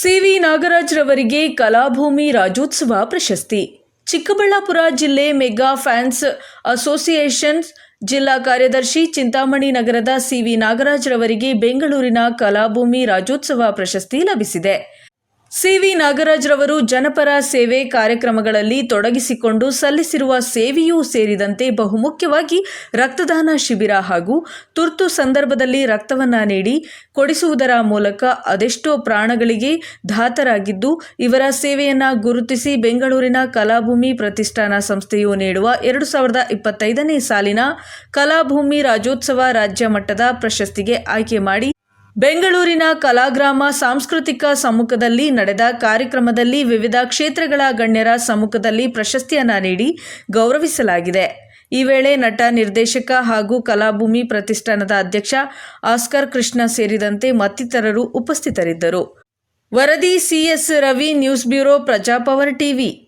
C V ನಾಗರಾಜ್ರವರಿಗೆ ಕಲಾಭೂಮಿ Rajyotsava ಪ್ರಶಸ್ತಿ. ಚಿಕ್ಕಬಳ್ಳಾಪುರ ಜಿಲ್ಲೆ mega fans association ಜಿಲ್ಲಾ ಕಾರ್ಯದರ್ಶಿ ಚಿಂತಾಮಣಿ ನಗರದ ಸಿವಿ ನಾಗರಾಜ್ರವರಿಗೆ ಬೆಂಗಳೂರಿನ ಕಲಾಭೂಮಿ ರಾಜ್ಯೋತ್ಸವ ಪ್ರಶಸ್ತಿ ಲಭಿಸಿದೆ. ಸಿವಿ ನಾಗರಾಜ್ರವರು ಜನಪರ ಸೇವೆ ಕಾರ್ಯಕ್ರಮಗಳಲ್ಲಿ ತೊಡಗಿಸಿಕೊಂಡು ಸಲ್ಲಿಸಿರುವ ಸೇವೆಯೂ ಸೇರಿದಂತೆ ಬಹುಮುಖ್ಯವಾಗಿ ರಕ್ತದಾನ ಶಿಬಿರ ಹಾಗೂ ತುರ್ತು ಸಂದರ್ಭದಲ್ಲಿ ರಕ್ತವನ್ನು ನೀಡಿ ಕೊಡಿಸುವುದರ ಮೂಲಕ ಅದೆಷ್ಟೋ ಪ್ರಾಣಗಳಿಗೆ ಧಾತರಾಗಿದ್ದು, ಇವರ ಸೇವೆಯನ್ನು ಗುರುತಿಸಿ ಬೆಂಗಳೂರಿನ ಕಲಾಭೂಮಿ ಪ್ರತಿಷ್ಠಾನ ಸಂಸ್ಥೆಯು ನೀಡುವ ಎರಡು ಸಾವಿರದ ಇಪ್ಪತ್ತೈದನೇ ಸಾಲಿನ ಕಲಾಭೂಮಿ ರಾಜ್ಯೋತ್ಸವ ರಾಜ್ಯ ಮಟ್ಟದ ಪ್ರಶಸ್ತಿಗೆ ಆಯ್ಕೆ ಮಾಡಿ ಬೆಂಗಳೂರಿನ ಕಲಾಗ್ರಾಮ ಸಾಂಸ್ಕೃತಿಕ ಸಮ್ಮುಖದಲ್ಲಿ ನಡೆದ ಕಾರ್ಯಕ್ರಮದಲ್ಲಿ ವಿವಿಧ ಕ್ಷೇತ್ರಗಳ ಗಣ್ಯರ ಸಮ್ಮುಖದಲ್ಲಿ ಪ್ರಶಸ್ತಿಯನ್ನು ನೀಡಿ ಗೌರವಿಸಲಾಗಿದೆ. ಈ ವೇಳೆ ನಟ, ನಿರ್ದೇಶಕ ಹಾಗೂ ಕಲಾಭೂಮಿ ಪ್ರತಿಷ್ಠಾನದ ಅಧ್ಯಕ್ಷ ಆಸ್ಕರ್ ಕೃಷ್ಣ ಸೇರಿದಂತೆ ಮತ್ತಿತರರು ಉಪಸ್ಥಿತರಿದ್ದರು. ವರದಿ CS Ravi, news bureau Praja Power TV.